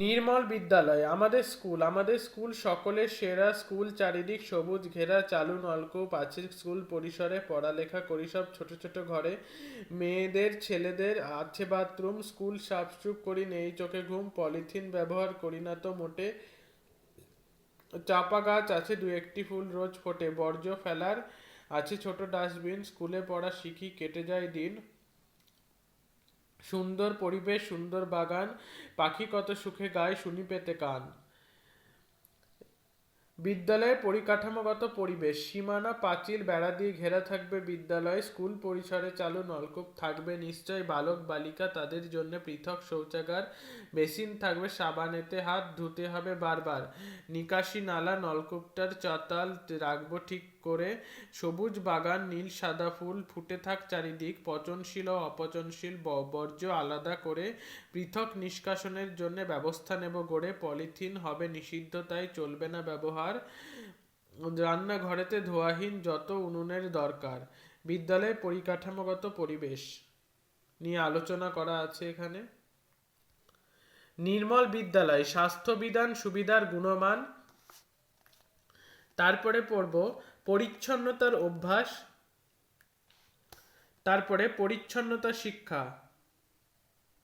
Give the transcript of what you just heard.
নির্মল বিদ্যালয়, আমাদের স্কুল আমাদের স্কুল সকলের সেরা স্কুল, চারিদিক সবুজ ঘেরা, চালু নলকূপ আছে, স্কুল পরিসরে পড়ালেখা করি, সব ছোট ছোট ঘরে। মেয়েদের, ছেলেদের, আছে বাথরুম, স্কুল সাফসুপ করি, নেই চোখে ঘুম, পলিথিন ব্যবহার করি না তো মোটে। চাপা গাছ আছে, দু একটি ফুল রোজ ফোটে, বর্জ্য ফেলার আছে, ছোট ডাস্টবিন, স্কুলে পড়া শিখি, কেটে যায় দিন। সুন্দর পরিবেশ, সুন্দর বাগান, পাখি কত সুখে গায়, শুনি পেতে কান। বিদ্যালয়ের পরিকাঠামোগত পরিবেশ, সীমানা, পাঁচিল, বেড়া দিয়ে ঘেরা থাকবে বিদ্যালয়, স্কুল পরিসরে চালু নলকূপ থাকবে, নিশ্চয় বালক, বালিকা তাদের জন্য পৃথক শৌচাগার বেসিন থাকবে, সাবানেতে হাত ধুতে হবে বারবার। নিকাশি নালা নলকূপটার চাতাল রাখব ঠিক করে সবুজ বাগান, নীল সাদা ফুল, ফুটে থাক চারিদিক, পচনশীল ও অপচনশীল বর্জ্য আলাদা করে পৃথক নিষ্কাশনের জন্য ব্যবস্থা নেব গড়ে। পলিথিন হবে নিষিদ্ধ, তাই চলবে না ব্যবহার। রান্নাঘরেতে ধোয়াহীন যত উনুনের দরকার। বিদ্যালয়ে পরিকাঠামোগত পরিবেশ নিয়ে আলোচনা করা আছে এখানে। নির্মল বিদ্যালয়, স্বাস্থ্যবিধান সুবিধার গুণমান তারপরে পড়ব পরিচ্ছন্নতার অভ্যাস তারপরে পরিচ্ছন্নতা শিক্ষা।